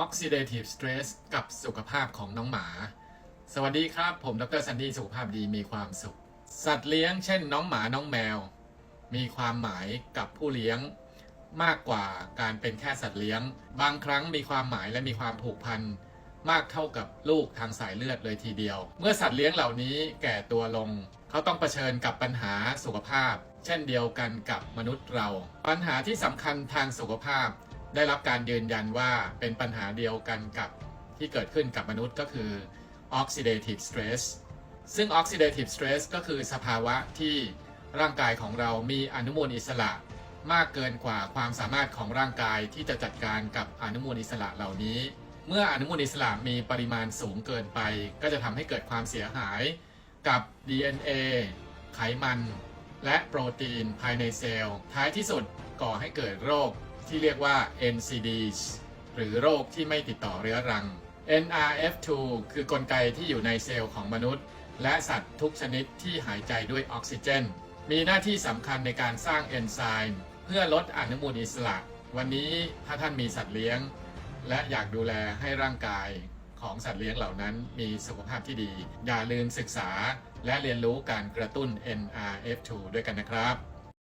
Oxidative Stress กับสุขภาพของน้องหมา สวัสดีครับ ผมดรซันดี้สุขภาพดีมีความสุข สัตว์เลี้ยงเช่นน้องหมาน้องแมว มีความหมายกับผู้เลี้ยงมากกว่าการเป็นแค่สัตว์เลี้ยง บางครั้งมีความหมายและมีความผูกพันมากเท่ากับลูกทางสายเลือดเลยทีเดียว เมื่อสัตว์เลี้ยงเหล่านี้แก่ตัวลง เขาต้องเผชิญกับปัญหาสุขภาพ เช่นเดียวกันกับมนุษย์เรา ปัญหาที่สำคัญทางสุขภาพ ได้รับการยืนยันว่าเป็นปัญหาเดียวกันกับที่เกิดขึ้นกับมนุษย์ก็คือ oxidative stress ซึ่ง oxidative stress ก็คือสภาวะที่ร่างกายของเรามีอนุมูลอิสระมากเกินกว่าความสามารถของร่างกายที่จะจัดการกับอนุมูลอิสระเหล่านี้ เมื่ออนุมูลอิสระมีปริมาณสูงเกินไป ก็จะทำให้เกิดความเสียหายกับ DNA ไขมัน และโปรตีนภายในเซลล์ ท้ายที่สุดก่อให้เกิดโรค ที่เรียกว่า NCDs หรือโรคที่ไม่ติดต่อเรื้อรัง NRF2 คือกลไกที่อยู่ในเซลล์ของมนุษย์ และสัตว์ทุกชนิดที่หายใจด้วยออกซิเจน มีหน้าที่สำคัญในการสร้างเอนไซม์เพื่อลดอนุมูลอิสระ วันนี้ถ้าท่านมีสัตว์เลี้ยง และอยากดูแลให้ร่างกายของสัตว์เลี้ยงเหล่านั้นมีสุขภาพที่ดี อย่าลืมศึกษาและเรียนรู้การกระตุ้น NRF2 ด้วยกันนะครับ